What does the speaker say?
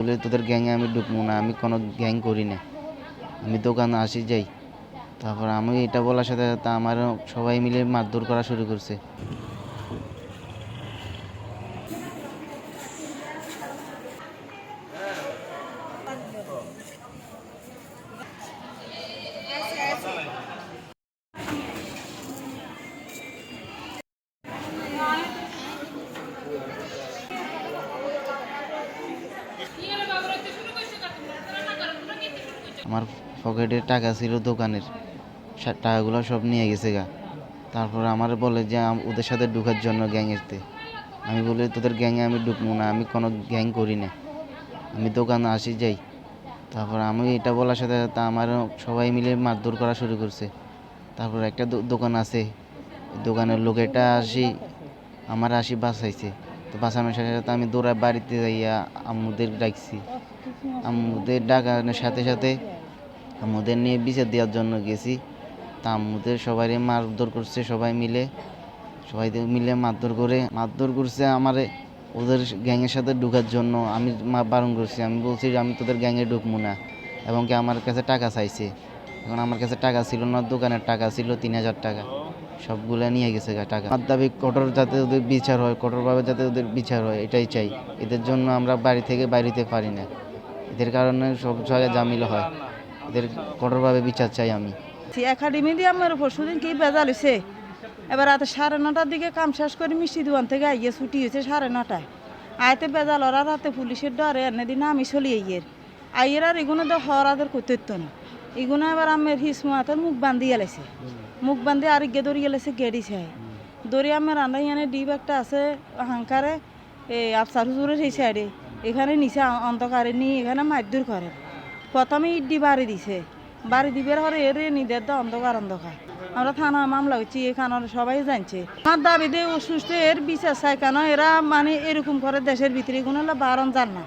বলে তোদের গ্যাংয়ে আমি ঢুকবো না, আমি কোনো গ্যাং করি না। আমি দোকানে আসি, যাই। তারপর আমি এটা বলার সাথে সাথে আমারও সবাই মিলে মারধর করা শুরু করছে। আমার পকেটে টাকা ছিল দোকানের। টাকাগুলো সব নিয়ে গেছে গা। তারপর আমার বলে যে ওদের সাথে ঢুকার জন্য গ্যাংয়েরতে। আমি বলি, তোদের গ্যাংয়ে আমি ঢুকবো না, আমি কোনো গ্যাং করি না। আমি দোকানে আসি, যাই। তারপর আমি এটা বলার সাথে সাথে আমারও সবাই মিলে মারধর করা শুরু করছে। তারপর একটা দোকান আছে। দোকানের লোকেটা আসি, আমার আসি বাঁচাইছে। তো বাঁচানোর সাথে সাথে আমি দৌড়া বাড়িতে যাইয়া আম্মুদের ডাকছি। আম্মুদের ডাকানোর সাথে সাথে আম্মুদের নিয়ে বিচার দেওয়ার জন্য গেছি। তা আম্মুদের সবাই মারধর করছে সবাই মিলে। সবাই মিলে মারধর করে, মারধর করছে আমারে ওদের গ্যাংয়ের সাথে ঢুকার জন্য। আমি বারণ করছি, আমি বলছি যে আমি তোদের গ্যাংয়ে ঢুকবো না। এবং কি আমার কাছে টাকা চাইছে। এখন আমার কাছে টাকা ছিল না, দোকানের টাকা ছিল, তিন হাজার টাকা। সবগুলো নিয়ে গেছে টাকা। আমার দাবি কঠোর যাতে ওদের বিচার হয়, কঠোরভাবে যাতে ওদের বিচার হয়, এটাই চাই। এদের জন্য আমরা বাড়ি থেকে বাইরেতে পারি না। এদের কারণে সব জায়গায় জামিল হয়। এদের কঠোরভাবে বিচার চাই আমি। একাডেমি দিয়ে আমার পরশু দিন কি বেজাল হয়েছে এবার রাতে সাড়ে নটার দিকে কাম শেষ করে মিষ্টি দোকান থেকে আইয়ে ছুটি হয়েছে সাড়ে নটায়। আইতে বেজাল, ওরা রাতে পুলিশের ডরে, এনে দিন আমি চলি আইয়ের। আইয়ের আর এগুলো তো হরাদের করতে হতো না। এগুলো এবার আমার হিসমুয়াতের মুখ বান্ধি গেলেছে। মুখ বান্ধি আর ইগে দৌড়ি গেলেছে গেড়ি চাই দৌড়ি আমার রান্না এখানে ডিপ একটা আছে হাঙ্কারে এই আফসার হুজুরের সেই সাইডে এখানে নিচে অন্ধকারে নিয়ে এখানে মারধর করে। প্রথমে ইডি বাড়ি দিছে। বাড়ি দিবের হরে এর নিদের তো অন্ধকার অন্ধকার। আমরা থানা মামলা হচ্ছি এখানে সবাই জানছে। আমার দাবি দিয়ে অসুস্থ এর বিচার চাই কেন? এরা মানে এরকম করে দেশের ভিতরে কোনো বারণ যান না।